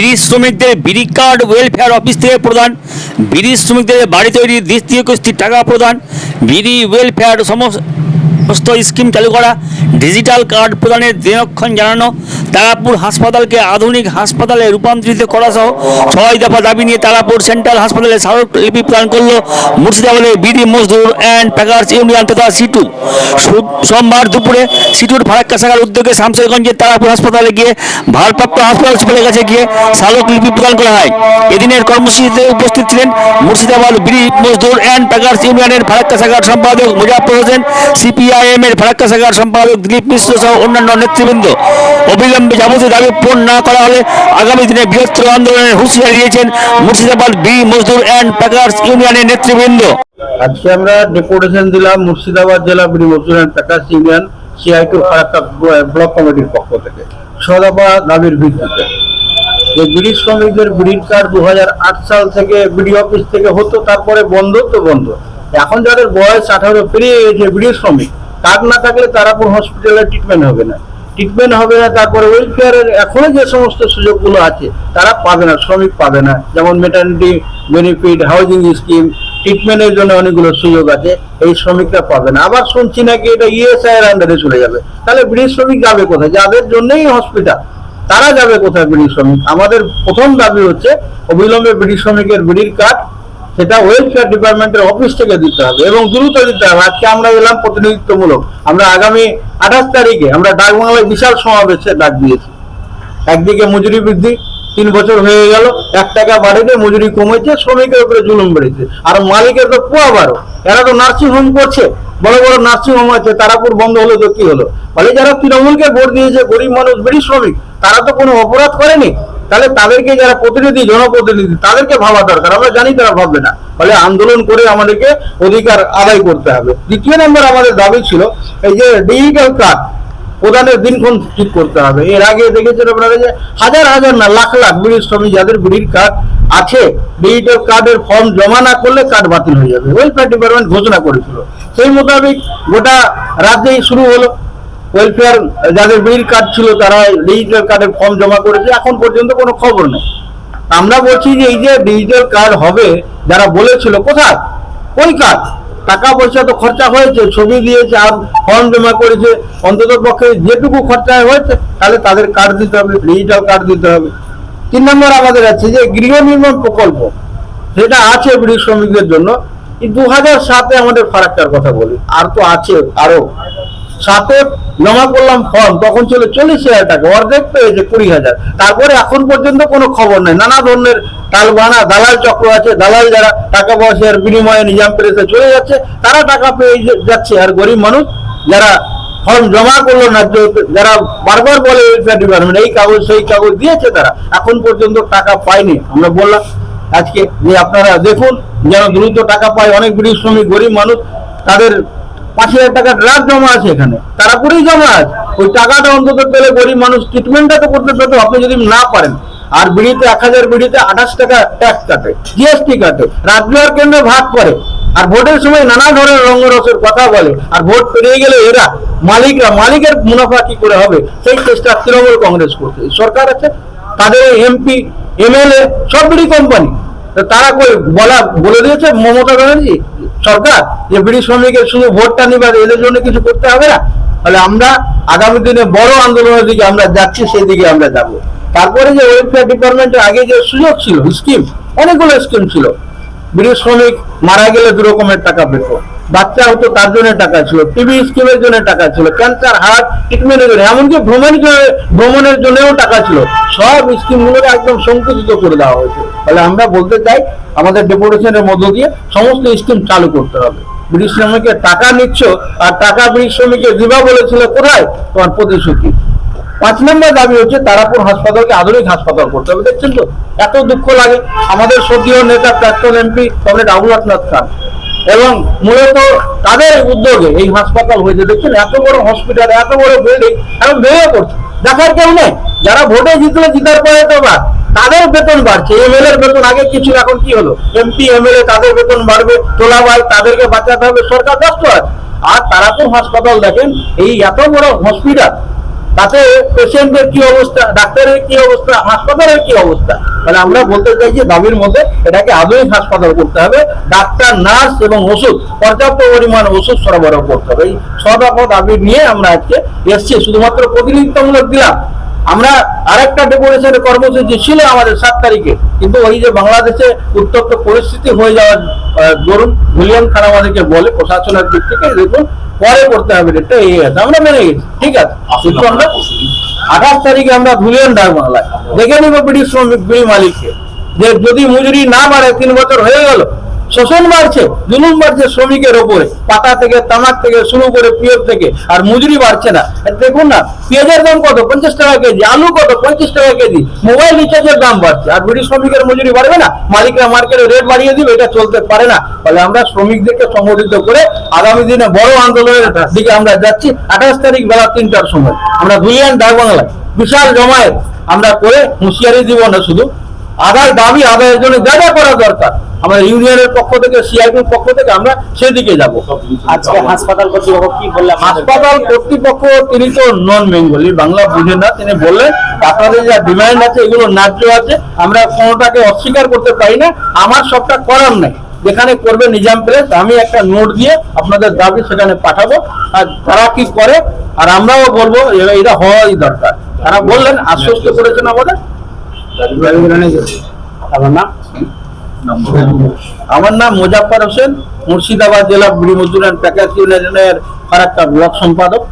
বিড়ি শ্রমিকদের বিড়ি কার্ড ওয়েলফেয়ার অফিস থেকে প্রদান। বিড়ি শ্রমিকদের বাড়ি তৈরি দ্বিতীয় কিস্তির টাকা প্রদান। বিড়ি ওয়েলফেয়ার সমস্ত স্কিম চালু করা। ডিজিটাল কার্ড প্রদানের দিনক্ষণ জানানো। তারাপুর হাসপাতালকে আধুনিক হাসপাতালে রূপান্তরিত করা সহ ছয় দফা দাবি নিয়ে তারাপুর সেন্ট্রাল হাসপাতালে স্মারকলিপি প্রদান করল Murshidabad Bidi Mazdoor and packers union তথা সিটু। সোমবার দুপুরে সিটুর ফারাক্কা শাখার উদ্যোগে শামসেরগঞ্জের তারাপুর হাসপাতালে গিয়ে ভারপ্রাপ্ত হাসপাতাল সুপারের কাছে গিয়ে স্মারকলিপি প্রদান করা হয়। এদিনের কর্মসূচিতে উপস্থিত ছিলেন Murshidabad BD Mazdoor and packers ইউনিয়নের ফারাক্কা শাখার সম্পাদক মুজাফর হোসেন, সিপিআইএম এর ফারাক্কা শাখার সম্পাদক দিলীপ মিশ্র সহ অন্যান্য নেতৃবৃন্দ। অবিলম্বে যাবতীয় দাবি পূরণ না করা হলে আগামী দিনে বৃহত্তর আন্দোলনের হুঁশিয়ারি দিয়েছেন Murshidabad BD Mazdoor and packers ইউনিয়নের নেতৃবৃন্দ। আজকে আমরা ডেপুটেশন দিলাম মুর্শিদাবাদ জেলা Bidi Mazdoor and packers union CITU Farakka block কমিটির পক্ষ থেকে। সদফা দাবির ভিত্তিতে। যে বিড়ি শ্রমিকদের বিড়ির কার্ড দু হাজার আট সাল থেকে বিডি অফিস থেকে হতো, তারপরে বন্ধ তো বন্ধ। এখন যাদের বয়স আঠারো পেরিয়ে গেছে বিড়ি শ্রমিক কার্ড না থাকলে তারাপুর হসপিটালে ট্রিটমেন্ট হবে না। ট্রিটমেন্ট হবে না, তারপরে ওয়েলফেয়ারের এখনও যে সমস্ত সুযোগগুলো আছে, তারা পাবে না, শ্রমিক পাবে না। যেমন মেটার্নিটি বেনিফিট হাউজিং স্কিম ট্রিটমেন্টের জন্য অনেকগুলো সুযোগ আছে, এই শ্রমিকরা পাবে না। আবার শুনছি নাকি এটা ইএসআই এর আন্ডারে চলে যাবে। তাহলে ব্রিটিশ শ্রমিক যাবে কোথায়? যাদের জন্যই হসপিটাল তারা যাবে কোথায় ব্রিটিশ শ্রমিক? আমাদের প্রথম দাবি হচ্ছে, অবিলম্বে ব্রিটিশ শ্রমিকের বিড়ির কার্ড সেটা ওয়েলফেয়ার ডিপার্টমেন্টের অফিস থেকে দিতে হবে এবং দ্রুত দিতে হবে। আজকে আমরা এলাম প্রতিনিধিত্বমূলক। আমরা আগামী আঠাশ তারিখে আমরা ডাকবাংলায় বিশাল সমাবেশের ডাক দিয়েছি। একদিকে মজুরি বৃদ্ধি, তিন বছর হয়ে গেল, এক টাকা বাড়িতে মজুরি কমেছে, শ্রমিকের উপরে জুলুম বেড়েছে। আর মালিকের তো পোয়া বারো। এরা তো নার্সিং হোম করছে। বড় বড় নার্সিং হোম আছে, তারাপুর বন্ধ হলো তো কি হলো? ফলে যারা তৃণমূলকে ভোট দিয়েছে, গরিব মানুষ বেরি শ্রমিক, তারা তো কোনো অপরাধ করেনি? তাহলে তাদেরকে যারা প্রতিনিধি, জনপ্রতিনিধি, তাদেরকে ভাবা দরকার। আমরা জানি তারা ভাববে না। ফলে আন্দোলন করে আমাদেরকে অধিকার আদায় করতে হবে। দ্বিতীয় নম্বর আমাদের দাবি ছিল, এই যে ডিজিটাল কার্ড প্রদানের দিনক্ষণ ঠিক করতে হবে। এর আগে দেখেছেন আপনারা যে হাজার হাজার না, লাখ লাখ বিড়ি শ্রমিক যাদের বিড়ির কার্ড আছে ডিজিটাল কার্ডের ফর্ম জমা না করলে কার্ড বাতিল হয়ে যাবে। ওয়েলফেয়ার ডিপার্টমেন্ট ঘোষণা করেছিল। সেই মোতাবেক গোটা রাজ্যেই শুরু হলো। ওয়েলফেয়ার যাদের বিল কার্ড ছিল তারা ডিজিটাল কার্ডের ফর্ম জমা করেছে, এখন পর্যন্ত কোনো খবর নেই। আমরা বলছি যে এই যে ডিজিটাল কার্ড হবে, যারা বলেছিল, কোথায়? ওই কার্ড টাকা পয়সা তো খরচা হয়েছে, ছবি দিয়েছে, আর ফর্ম জমা করেছে, অন্তত পক্ষে যেটুকু খরচা হয়েছে, তাহলে তাদের কার্ড দিতে হবে ডিজিটাল কার্ড দিতে হবে। তিন নম্বর আমাদের আছে যে গৃহ নির্মাণ প্রকল্প সেটা আছে ব্রিটিশ শ্রমিকদের জন্য। দু হাজার সাতে আমাদের ফারাক্কার কথা বলি, আর তো আছে আরও। সাথে জমা করলাম ফর্ম তখন ছিল চল্লিশ হাজার টাকা, অর্ধেক পেয়েছে কুড়ি হাজার। তারপরে এখন পর্যন্ত কোনো খবর নেই। নানা ধরনের টালবানা দালাল চক্র আছে, দালাল যারা টাকা পয়সার বিনিময়ে নিজাম পেরেছে চলে যাচ্ছে, তারা টাকা পেয়ে যাচ্ছে। আর গরিব মানুষ যারা ফর্ম জমা করল না যারা বারবার বলে ওয়েলফেয়ার ডিপার্টমেন্ট এই কাগজ, সেই কাগজ দিয়েছে তারা। এখন পর্যন্ত টাকা পায়নি। আমরা বললাম আজকে যে আপনারা দেখুন, যেন দ্রুত টাকা পায় অনেক ব্রিটিশ শ্রমিক, গরিব মানুষ, তাদের পাঁচ হাজার টাকা ড্রাগ জমা আছে এখানে। তারা করেই জমা আছে। ওই টাকাটা অন্তত পেলে গরিব মানুষ ট্রিটমেন্টটা তো করতে পেতো, আপনি যদি না পারেন। আর বিড়িতে এক হাজার, বিড়িতে আঠাশ টাকা ট্যাক্স কাটে জিএসটি কাটে রাজ্য আর কেন্দ্র ভাগ করে? আর ভোটের সময় নানা ধরনের রঙ্গরসের কথা বলে, আর ভোট পেরিয়ে গেলে এরা মালিকরা, মালিকের মুনাফা কি করে হবে? সেই চেষ্টা তৃণমূল কংগ্রেস করছে। সরকার আছে, তাদের এমপি এমএলএ সব বিড়ি কোম্পানি তারা কই বলা, বলে দিয়েছে মমতা ব্যানার্জি, সরকার, যে বিড়ি শ্রমিকের শুধু ভোটটা নিবার এদের জন্য কিছু করতে হবে না। তাহলে আমরা আগামী দিনে বড় আন্দোলনের দিকে আমরা যাচ্ছি, সেই দিকে আমরা যাব। তারপরে যে ওয়েলফেয়ার ডিপার্টমেন্টের আগে যে সুযোগ ছিল স্কিম অনেকগুলো স্কিম ছিল। বিড়ি শ্রমিক মারা গেলে দু রকমের টাকা পেত। বাচ্চা হতো তার জন্য টাকা ছিল টিবি স্কিমের জন্য টাকা ছিল ক্যান্সার হার্ট ট্রিটমেন্টের জন্য, এমনকি ভ্রমণ ভ্রমণের জন্যও টাকা ছিল। সব স্কিমগুলোকে একদম সংকুচিত করে দেওয়া হয়েছে। তাহলে আমরা বলতে চাই, আমাদের ডেপুটেশনের মধ্য দিয়ে সমস্ত স্কিম চালু করতে হবে। ব্রিটিশ শ্রমিকের টাকা নিচ্ছ, আর টাকা ব্রিটিশ শ্রমিকের দিবা বলেছিল কোথায়? তোমার প্রতিশ্রুতি। পাঁচ নম্বর দাবি হচ্ছে তারাপুর হাসপাতালকে আধুনিক হাসপাতাল করতে হবে। দেখছেন তো, এত দুঃখ লাগে। আমাদের সদীয় নেতা প্রাক্তন এমপি কমরেড আবুলাতনাথ খান। এবং মূলত তাদের উদ্যোগে এই হাসপাতাল হয়েছে। দেখছেন এত বড় হসপিটাল এত বড় বিল্ডিং এখন ভেঙে পড়ছে। দেখার কেউ নেই। যারা ভোটে জিতলো, জিতার পরে তো বা তাদের বেতন বাড়ছে। এমএলএ এর বেতন, আগে কিছু, এখন কি হলো? এমপি এমএলএ তাদের বেতন বাড়বে। তোলা তোলাবাই তাদেরকে বাঁচাতে হবে। সরকার ব্যস্ত আছে। আর তারাপুর হাসপাতাল দেখেন, এই এত বড় হসপিটাল তাতে পেশেন্টের কি অবস্থা, ডাক্তারের কি অবস্থা, হাসপাতালের কি অবস্থা? তাহলে আমরা বলতে চাই যে দাবির মধ্যে এটাকে আধুনিক হাসপাতাল করতে হবে, ডাক্তার, নার্স এবং ওষুধ, পর্যাপ্ত পরিমাণ ওষুধ সরবরাহ করতে হবে। এই ছ দাবি নিয়ে আমরা আজকে এসছি, শুধুমাত্র প্রতিনিধিত্বমূলক দিলাম। আমরা আরেকটা ডেপুটেশনের কর্মসূচি ছিল আমাদের সাত তারিখে, কিন্তু ওই যে বাংলাদেশে উত্তপ্ত পরিস্থিতি হয়ে যাওয়ার দরুন ভুলিয়ান খান আমাদেরকে বলে প্রশাসনের দিক থেকে, দেখুন পরে করতে হবে ডেটটা এই আছে। আমরা মেনে গেছি ঠিক আছে? কিন্তু আমরা আঠাশ তারিখে আমরা ধুলিয়ান ডাক বাংলায় দেখে নিব ব্রিটিশ শ্রমিক বিল মালিককে যে যদি মজুরি না বাড়ে তিন বছর হয়ে গেল শোষণ বাড়ছে, জুলুম বাড়ছে শ্রমিকের ওপরে, পাতা থেকে, তামাক থেকে, শুরু করে পিএফ থেকে, আর মজুরি বাড়ছে না। দেখুন না, পেঁয়াজের দাম কত? পঞ্চাশ টাকা কেজি, আলু কত? পঞ্চাশ টাকা কেজি। মোবাইল রিচার্জের দাম বাড়ছে। আর বিড়ি শ্রমিকের মজুরি বাড়বে না? মালিকরা মার্কেটে রেট বাড়িয়ে দিবে, এটা চলতে পারে না। ফলে আমরা শ্রমিকদেরকে সংগঠিত করে আগামী দিনে বড় আন্দোলনের দিকে আমরা যাচ্ছি। আঠাশ তারিখ বেলা তিনটার সময়। আমরা ধুলিয়ান ডাক বাংলায় বিশাল জমায়েত আমরা করে হুঁশিয়ারি দিব না শুধু আদায় দাবি আদায়ের জন্য যা যা করা দরকার। আমাদের ইউনিয়নের পক্ষ থেকে সিআইটির পক্ষ থেকে আমরা সেদিকে যাব। আজকে হাসপাতাল কর্তৃপক্ষ কি হাসপাতাল কর্তৃপক্ষ তিনি তো নন বেঙ্গলি বাংলা বুঝেন না তিনি বললেন আপনাদের যা ডিমান্ড আছে এগুলো ন্যায্য আছে আমরা কোনোটাকে অস্বীকার করতে পারি না আমার সবটা করার নাই। যেখানে করবে নিজাম প্রেস আমি একটা নোট দিয়ে আপনাদের দাবি সেখানে পাঠাবো আর তারা কি করে আর আমরাও বলব এটা হওয়াই দরকার। তারা বললেন আশ্বস্ত করেছেন আমাদের আমার নাম? আমার নাম মোজাফফর হোসেন, মুর্শিদাবাদ জেলা বিড়ি মজুর অ্যান্ড প্যাকেজ ইউনিয়নের ফারাক্কা ব্লক সম্পাদক।